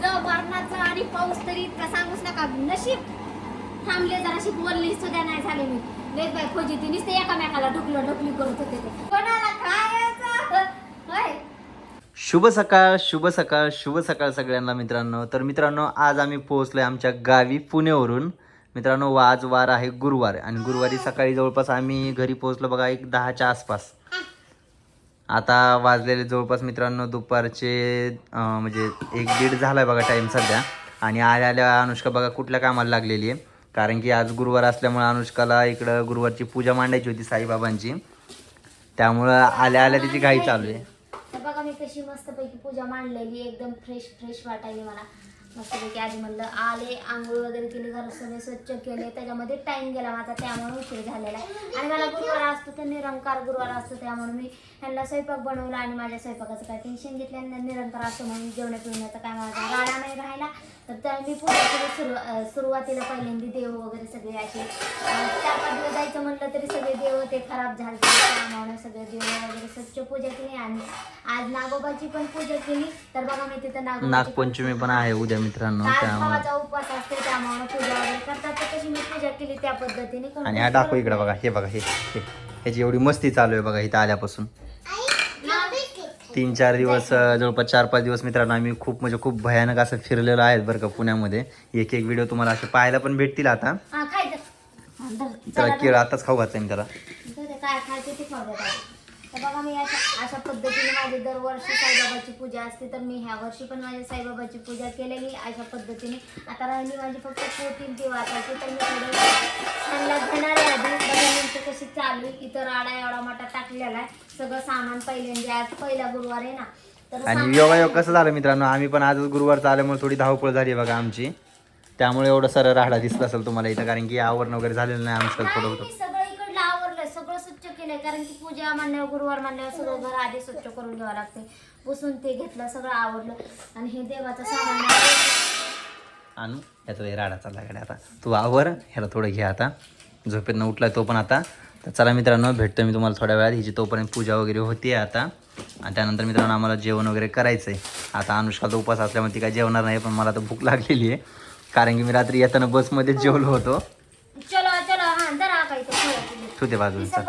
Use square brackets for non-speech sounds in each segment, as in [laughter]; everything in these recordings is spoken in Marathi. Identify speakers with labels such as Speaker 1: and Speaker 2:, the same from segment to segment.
Speaker 1: ज मरणाचं आणि पाऊस तरी इतका सांगूच नका. नशीब थांबले जराशी बोलली सुद्धा नाही झाले मी. लेत बाय खोजी ती नुसते एकामेकाला ढुकलं ढुकली करत होते ते. कोणाला काय होय.
Speaker 2: शुभ सकाळ शुभ सकाळ शुभ सकाळ सगळ्यांना मित्रांनो. तर मित्रांनो आज आम्ही पोहोचलो आहे आमच्या गावी पुणेवरून. मित्रांनो आज वार आहे गुरुवार आणि गुरुवारी सकाळी जवळपास आम्ही घरी पोहोचलो बघा एक दहाच्या आसपास. आता वाजलेले जवळपास मित्रांनो दुपारचे म्हणजे एक दीड झालाय बघा टाईम सध्या. आणि आल्या आल्या अनुष्का बघा कुठल्या कामाला लागलेली आहे. कारण की आज गुरुवार असल्यामुळे अनुष्काला इकडं गुरुवारची पूजा मांडायची होती साईबाबांची. त्यामुळं आल्या आल्या तिची घाई चालू आहे.
Speaker 1: बघा मी कशी मस्तपैकी पूजा मांडलेली एकदम फ्रेश फ्रेश वाटायली मला. मस्तपैकी आधी म्हणलं आले आंघोळ वगैरे केली घर सगळे स्वच्छ केले. त्याच्यामध्ये टाईम गेला माझा त्यामुळे उशीर झालेला आहे. आणि मला गुरुवार असतो ते निरंकार गुरुवार असतो त्यामुळे मी ह्यांना स्वयंपाक बनवला आणि माझ्या स्वयंपाकाचं काय टेन्शन घेतलं आणि निरंकार असतो म्हणून जेवण पिवण्याचा काय माझा राडा नाही राहिला. तर त्या मी पूजा केली सुरू सुरुवातीला पहिल्यांदा देव वगैरे सगळे असे पाच दिवस जायचं म्हटलं तरी सगळे देव ते खराब झाले. त्यामुळे सगळे देव वगैरे स्वच्छ पूजा केली आणि आज नागोबाची पण पूजा केली. तर बघा मी तिथं नागोबाची
Speaker 2: नागपंचमी पण आहे उद्या मित्रांनो
Speaker 1: भावाचा उपवास असते त्यामुळे पूजा वगैरे करतात. तर कशी मी पूजा केली त्या पद्धतीने.
Speaker 2: आणि हा दाखव इकडे बघा हे बघा हे हे. ह्याची एवढी मस्ती चालू आहे बघा इथं आल्यापासून. तीन चार दिवस जवळपास चार पाच दिवस मित्रांनो आम्ही खूप म्हणजे खूप भयानक असं फिरलेलो आहे बरं का पुण्यामध्ये. एक एक व्हिडिओ तुम्हाला असे पाहायला पण भेटतील आता. त्याला केळ आताच खाऊ घातलं मी त्याला.
Speaker 1: तर बघा मी अशा अशा पद्धतीने माझी दरवर्षी साईबाबाची पूजा असते तर मी ह्या वर्षी पण माझ्या साईबाबाची पूजा केलेली अशा पद्धतीने आता राहिली माझी फक्त पोटील ती वाचायची तर मी थोडं त्यांना घेणार आहे आधी. बघा नेमकं कशी चालू आहे. इथं राडा एवढा मोठा टाकलेला आहे. सगळं सामान पहिल्यांदा आज पहिला गुरुवार आहे ना. तर
Speaker 2: आणि
Speaker 1: सामान-
Speaker 2: योगायोग कसं झालं मित्रांनो? आम्ही पण आज गुरुवारचं आल्यामुळे थोडी धावपळ झाली बघा आमची. त्यामुळे एवढं सरळ राहडा दिसत असेल तुम्हाला इथं कारण की आवरण वगैरे झालेलं नाही आमचं थोडं होतं.
Speaker 1: केलंय. कारण की पूजा मांडल्यावर गुरुवार मांडल्यावर सगळं घर आधी स्वच्छ करून घ्यावं लागते पुसून ते घेतलं सगळं आवडलं आणि हे देवाचं सामान आहे.
Speaker 2: आणू ह्याचा हे राडा चालला कडे आता. तू आवर ह्याला थोडं घे आता. झोपेतनं उठलाय तो पण आता. तर चला मित्रांनो भेटतो मी तुम्हाला थोड्या वेळात. हिची तोपर्यंत पूजा वगैरे होती आता. आणि त्यानंतर मित्रांनो आम्हाला जेवण वगैरे करायचं आहे आता अनुष्काचा उपास असल्यामुळे ती काय जेवणार नाही पण मला तर भूक लागलेली आहे. कारण की मी रात्री येताना बसमध्येच जेवलो होतो.
Speaker 1: चलो चलो. हा जरा काय ते थोडं केलं.
Speaker 2: तू ते बाजूला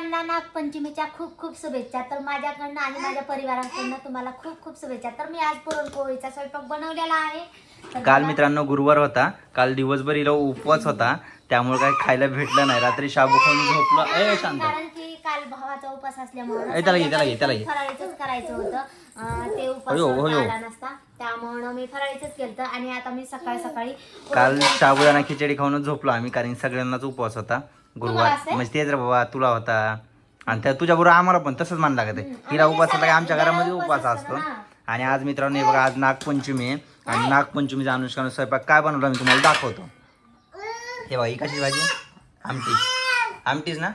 Speaker 1: सर्वांना नागपंचमीच्या खूप खूप शुभेच्छा. तर माझ्याकडनं आणि माझ्या परिवाराकडनं तुम्हाला खूप खूप शुभेच्छा. तर मी आज पुरणपोळीचा स्वयंपाक बनवलेला आहे. तर
Speaker 2: काल मित्रांनो गुरुवार होता. काल दिवसभर हिला उपवास होता. त्यामुळे काय खायला भेटलं नाही. रात्री शाबू खाऊन झोपलो. ए शांत.
Speaker 1: कारण की काल भावाचा उपास असल्यामुळे
Speaker 2: त्याला घे, त्याला घे, त्याला घे.
Speaker 1: फराळीचंच करायचं होतं. अं, ते उपास. आला नसता. त्यामुळं मी फराळीचंच केलं आणि आता मी सकाळी सकाळी
Speaker 2: काल
Speaker 1: पुरणपोळी-
Speaker 2: साबुदाणा खिचडी खाऊनच झोपलो आम्ही कारण सगळ्यांनाच उपवास होता. गुरुवार? म्हणजे तेच रे बाबा तुला होता. आणि त्या तुझ्या बरोबर आम्हाला पण तसंच मान लागत आहे. हिला उपवास असला की आमच्या घरामध्ये
Speaker 1: उपवास
Speaker 2: उपवास
Speaker 1: असतो.
Speaker 2: आणि आज मित्रांनो हे बघा आज नागपंचमी आहे. आणि नागपंचमीचा अनुष्कानं स्वयंपाक काय बनवला मी तुम्हाला दाखवतो. हे बघा ही कशी भाजी? आमटी. आमटीच ना.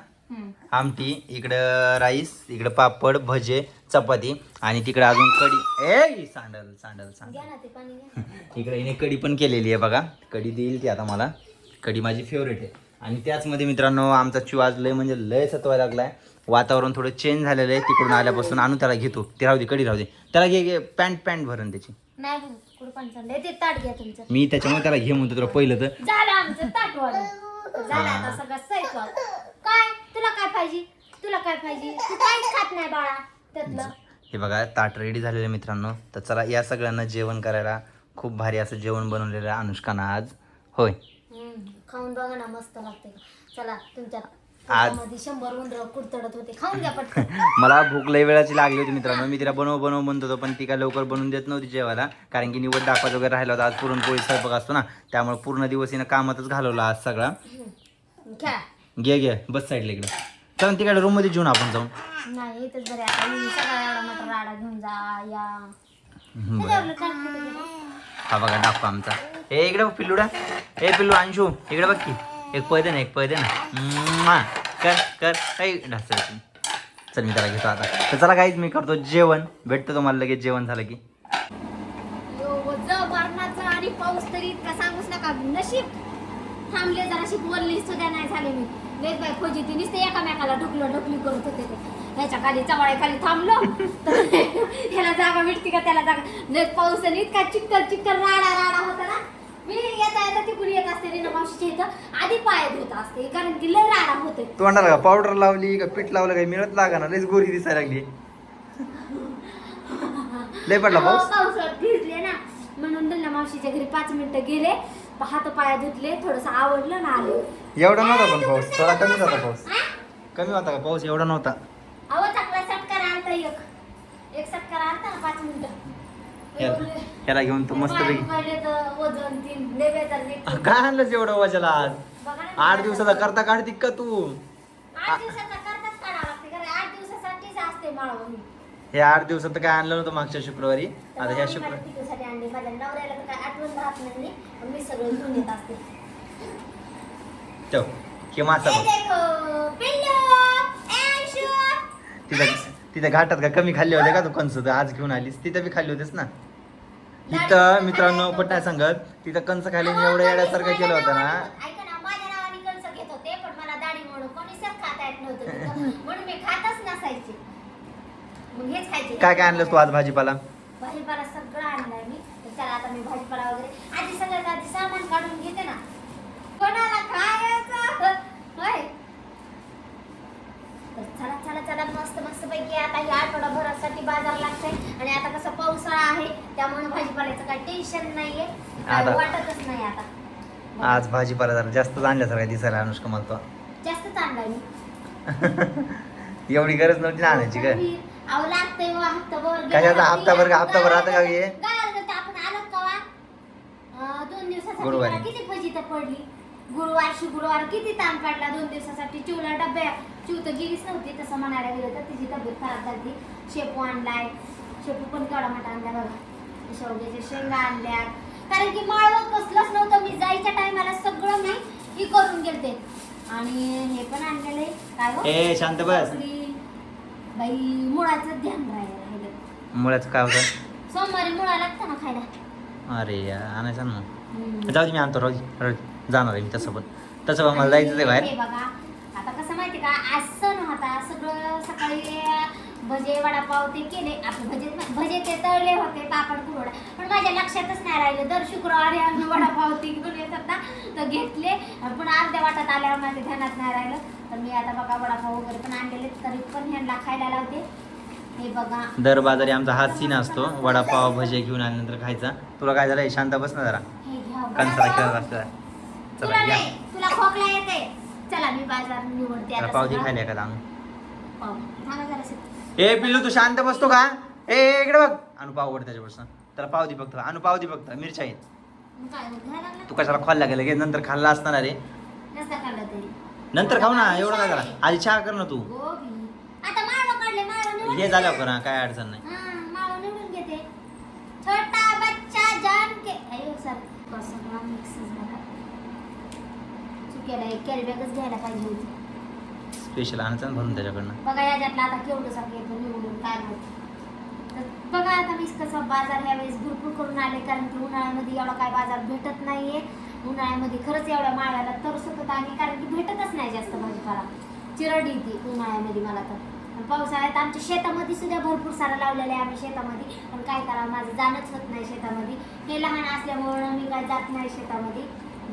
Speaker 2: आमटी इकडं राईस इकडं पापड भजे चपाती आणि तिकडं अजून कढी. ए सांडल सांडल सांडल. [laughs] इकडे हिने कढी पण केलेली आहे बघा. कढी देईल ती आता मला. कढी माझी फेवरेट आहे. आणि त्याचमध्ये मित्रांनो आमचा चिव आज लय म्हणजे लय सतवायला लागलाय. वातावरण थोडं चेंज झालेलं आहे तिकडून आल्यापासून. आणून त्याला घेतो. ते राहू दे कढी राहू दे. त्याला घे घे. पॅन्ट पॅन्ट भरण त्याची.
Speaker 1: नाही भाऊ, कुठं पाणी चाललंय ते ताट घ्या तुमचं.
Speaker 2: मी त्याच्यामुळे त्याला घे म्हणतो तुला पहिलं तर.
Speaker 1: झालं आमचं ताट वाढ झालं आता सगळं स्वयंपाक काय? तुला काय पाहिजे? तुला काय पाहिजे? तू काहीच खात नाही बाळा त्यातलं.
Speaker 2: हे बघा ताट रेडी झालेलं मित्रांनो. तर चला या सगळ्यांना जेवण करायला खूप भारी असं जेवण बनवलेलं आहे अनुष्कानं आज. होय.
Speaker 1: खाऊन बघा ना मस्त लागते. चला तुमच्या
Speaker 2: आज-
Speaker 1: मध्ये शंभर उंदर कुडतडत होते. खाऊन घ्या पटकन. [laughs]
Speaker 2: मला भूक लय वेळाची लागली होती मित्रांनो. मी तिला बनव बनव म्हणत होतो पण ती काय लवकर बनवून देत नव्हती जेवायला. कारण की निवड दाखवायचं वगैरे राहिला होता. आज पुरणपोळी स्वयंपाक असतो ना. त्यामुळे पूर्ण दिवस हिनं कामातच घालवला आज सगळा.
Speaker 1: घ्या.
Speaker 2: घे घे. बस साईडला इकडे. चल तिकडे रूममध्ये जेवून आपण जाऊन
Speaker 1: नाही इथंच बरे आता मी सगळा एवढा मोठा राडा घेऊन जा या.
Speaker 2: हम्म, बरं.
Speaker 1: त्याच्यावरलं ताट कुठं गेलं?
Speaker 2: हा बघा दाखवा आमचा. ए इकडे पिल्लूडा ए पिल्लू अंशू इकडे बघ की. एक पै दे ना एक पै दे ना. कर कर. काही ढासळ चल मी त्याला घेतो आता. तर चला काहीच मी करतो जेवण. भेटतो तुम्हाला लगेच जेवण झालं की.
Speaker 1: आणि पाऊस तरी इतका सांगूच नका. नशीब. थांबले जराशी बोलली सुद्धा नाही झाले मी. लेट बाय खोजी ती नुसते एकामेकाला ढुकलं ढुकली करत होते ते. ह्याच्या खाली चवाळ्या खाली थांबलो. [laughs] तर ह्याला जागा भेटते का? त्याला जागा. नाही पाऊस आणि इतका चिक्कल चिक्कल राडा राडा होता ना मी येता येता तिकडून येत असते रीना मावशीच्या इथं. आधी पाय धुत असते कारण की लय राडा होते.
Speaker 2: तोंडाला का पावडर लावली का पीठ लावलं काही मिळत लागा ना? लईच गोरी दिसायला लागली. लय पडला
Speaker 1: अहो,
Speaker 2: पाऊस?
Speaker 1: पावसाळ्यात भिजले ना. म्हणून रीना मावशीच्या घरी पाच मिनिटं गेले. हात पाय धुतले थोडस आवडलं ना आले.
Speaker 2: एवढा नव्हता पण पाऊस. थोडा कमीच होता पाऊस.
Speaker 1: हा?
Speaker 2: कमी होता का पाऊस? एवढा नव्हता.
Speaker 1: अहो चांगला सटकार आणता एक. एक सटकार आणता ना पाच मिनिटं.
Speaker 2: ह्याला घेऊन तो मस्त. काय आणलंच एवढं वजाला आज? आठ दिवसाचा करता काढती का तू? हे आठ दिवसात काय आणलं नव्हतं मागच्या शुक्रवारी? आता ह्या शुक्रवारी
Speaker 1: आणली
Speaker 2: मासा
Speaker 1: ऐशू.
Speaker 2: तिथं तिथं घाटात का कमी खाल्ले होते का तू? कंस आज घेऊन आलीस तिथं बी खाल्ली होतेस ना? इथं मित्रांनो पण नाही सांगत तिथं कंस खायला मी एवढं येण्यासारखं केलं होतं ना.
Speaker 1: ऐका ना माझ्या नावाने कंस घेत होते पण मला दाढी म्हणून कोणी सर खाता येत नव्हतं तिथं. म्हणून मी खातच नसायचे. मग हेच खायचे.
Speaker 2: काय काय आणलंस तू आज भाजीपाला?
Speaker 1: भाजीपाला सगळं आणलाय मी. तर चला आता मी भाजीपाला वगैरे. आधी सगळ्यात आधी सामान काढून घेते ना. कोणाला खायचं होय तर चला चला चला मस्त मस्त पैकी आता या आठवडाभरासाठी बाजार लागतंय आणि आता कसं पावसाळा आहे त्यामुळे भाजीपाल्याचं काही टेन्शन नाहीये.
Speaker 2: आता-
Speaker 1: वाटतच नाही आता.
Speaker 2: आज भाजीपाला जरा जास्तच आणल्यासारखं दिसायला अनुष्का मला तो.
Speaker 1: जास्त आणलाय मी
Speaker 2: एवढी गरज नव्हती ना आणायची काय?
Speaker 1: अहो लागतंय व हप्ताभर
Speaker 2: कशाचा हप्ताभर का? हप्ताभर आता का हे?
Speaker 1: गावाला गेलतो आपण आलो कवा? अं, दोन दिवसासाठी
Speaker 2: गुरुवारी.
Speaker 1: मला किती फजित पडली. गुरुवार शुक्रवार किती ताण पडला? दोन दिवसासाठी चिवला डब्या. चिव तर गेलीच नव्हती तसं म्हणायला गेलं तर तिची तब्येत खराब झाली. शेपू आणलाय. शेपू पण केवढा मोठा आणलाय बघा. शेवग्याच्या शेंगा आणल्या कारण की माळवं कसलंच नव्हतं. मी जायच्या टायमाला सगळं मी ही करून गेलते. आणि हे पण आणलेलं आहे. काय हो?
Speaker 2: शांत बस.
Speaker 1: बाई मुळाचं ध्यान राहिलं
Speaker 2: मुळाचं काय होतं?
Speaker 1: सोमवारी मुळा लागतं ना खायला?
Speaker 2: अरे यार आणायचं ना. जाऊ दे मी आणतो. राहू दे. जाणार आहे मी तसं पण मला जायचं आहे बाहेर.
Speaker 1: बघा आता कसं माहिती का? आज सण होता सगळं सकाळी भजे वडापाव ते केले. आपले भजे भजे ते तळले होते पापड कुरवडा. पण माझ्या लक्षातच नाही राहिलं. दर शुक्रवारी आम्ही वडापाव ते घेऊन येतात ना तर घेतले. पण अर्ध्या वाटात आल्यावर माझ्या ध्यानात नाही राहिलं. तर मी आता बघा वडापाव वगैरे पण आणलेले तरी पण ह्यांना खायला लावते. हे बघा.
Speaker 2: दर बाजारी आमचा हाच सीन असतो. वडापाव भजे घेऊन आल्यानंतर खायचा. तुला काय झालं शांत बस ना जरा.
Speaker 1: वडापाव.
Speaker 2: खेळत असतं
Speaker 1: तुला
Speaker 2: चला या.
Speaker 1: नाही तुला खोकला येते चला मी बाजार निवडते आता सगळं.
Speaker 2: खायला.
Speaker 1: पाव. थांबा जरासं.
Speaker 2: ए पिल्लू तू शांत बसतो का? ए इकडे बघ. अनु पाव वर त्याच्यापासून. त्याला पाव दे फक्त अनु पाव दे फक्त मिरच्या आहेत.
Speaker 1: मग काय मग घ्यायला लागला?
Speaker 2: तू कशाला खोलला गेला? गे नंतर खाल्ला असणार रे
Speaker 1: नसता खाल्ला तरी.
Speaker 2: नंतर खाऊ ना एवढं काय झाला आधी चहा कर ना तू.
Speaker 1: गोबी आता माळव काढले माळव निवडून
Speaker 2: हे झाल्यावर करा काय अडचण नाही.
Speaker 1: हा माळव निवडून घेते. छोटा बच्चा जान के अयो सर सगळा मिक्स झाला एक कॅरी बॅगच घ्यायला पाहिजे होती.
Speaker 2: स्पेशल आणायचं भरून त्याच्याकडनं.
Speaker 1: बघा याच्यातलं आता केवढं सारखं येतं निवडून काय तर बघा आता मी कसं बाजार ह्यावेळेस भरपूर करून आले कारण की उन्हाळ्यामध्ये एवढा काय बाजार भेटत नाहीये. उन्हाळ्यामध्ये खरंच एवढ्या माळ्याला तरसत होता आम्ही कारण की भेटतच नाही जास्त भाजीपाला. चिरड येते उन्हाळ्यामध्ये मला तर. आणि पावसाळ्यात आमच्या शेतामध्ये सुद्धा भरपूर सारं लावलेलं आहे आम्ही शेतामध्ये. पण काय करावं माझं जाणंच होत नाही शेतामध्ये. हे लहान असल्यामुळं मी काय जात नाही शेतामध्ये.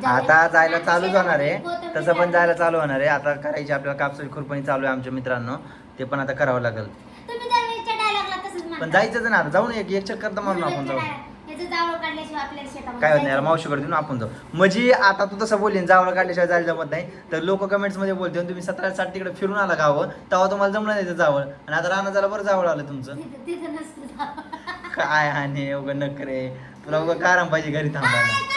Speaker 2: आता जायला चालू जाणार आहे. तसं पण. जायला चालू होणार आहे. आता करायची आपल्याला कापसाची खुरपणी चालू आहे आमच्या मित्रांनो. ते पण आता करावं लागेल. पण जायचंच ना आता. जाऊन एक एक चक्कर तर मारून आपण जाऊ.
Speaker 1: जावळ
Speaker 2: काय होत नाही
Speaker 1: जायचं
Speaker 2: मावशीकडे देऊन आपण जाऊ. म्हणजे आता तू तसं बोललीन जावं काढल्याशिवाय जायला जमत नाही. तर लोक कमेंट्समध्ये बोलते तुम्ही सतरा साठ तिकडे फिरून आला गावं तेव्हा तुम्हाला जमलं नाही जावळ. आणि आता राहणं झालं बरं जावळ आलं तुमचं.
Speaker 1: जावळ.
Speaker 2: काय आणि उगं नकरे तुला उगं कारण पाहिजे घरी थांबायला.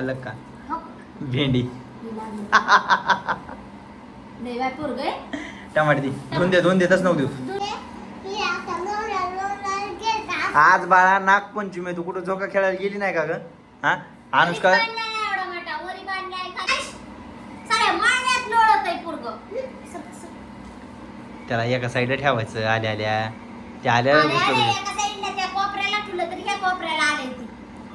Speaker 2: खाल्लं का?
Speaker 1: हो.
Speaker 2: भेंडी. टमाटे दे. धुवून दे धुवून दे तसं नव्हती आज बाळा नागपंचमी तू कुठं झोका खेळायला गेली नाही का ग? हा? अनुष्का. त्याला एका साईडला ठेवायचं आल्या आल्या. त्या आल्या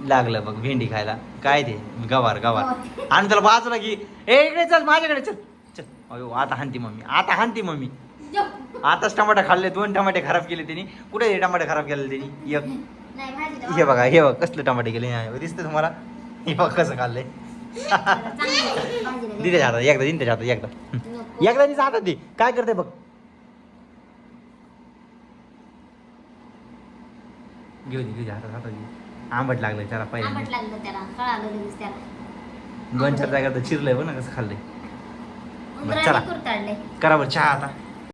Speaker 2: लागलं बघ भेंडी खायला. काय ते? गवार गवार. आणि त्याला बाजूला की ए इकडे चल माझ्याकडे चल. चल. अयो आता हानती मम्मी. आता हानती मम्मी. आताच टमाटे खाल्ले दोन टमाटे खराब केले त्यांनी कुठे हे टमाटे खराब केले त्यांनी एक हे बघा हे बघ कसले टमाटे केले. दिसतं तुम्हाला? हे बघ कसं खाल्लंय
Speaker 1: भाजीला
Speaker 2: दे त्याच्या हातात एकदा दिन त्याच्या हातात एकदा. एकदा तिचा हातात दे काय करते बघ. घेऊ दे तुझ्या हातात हातात घे आंबट लागलंय त्याला
Speaker 1: आंबट
Speaker 2: पाहिजे
Speaker 1: लागलं त्याला कळालं लगेच त्याला.
Speaker 2: दोन चार जागा तर चिरलंय बघ ना कसं खाल्लंय. चला.
Speaker 1: उंदराने कुरताडले
Speaker 2: करा बरं चहा आता.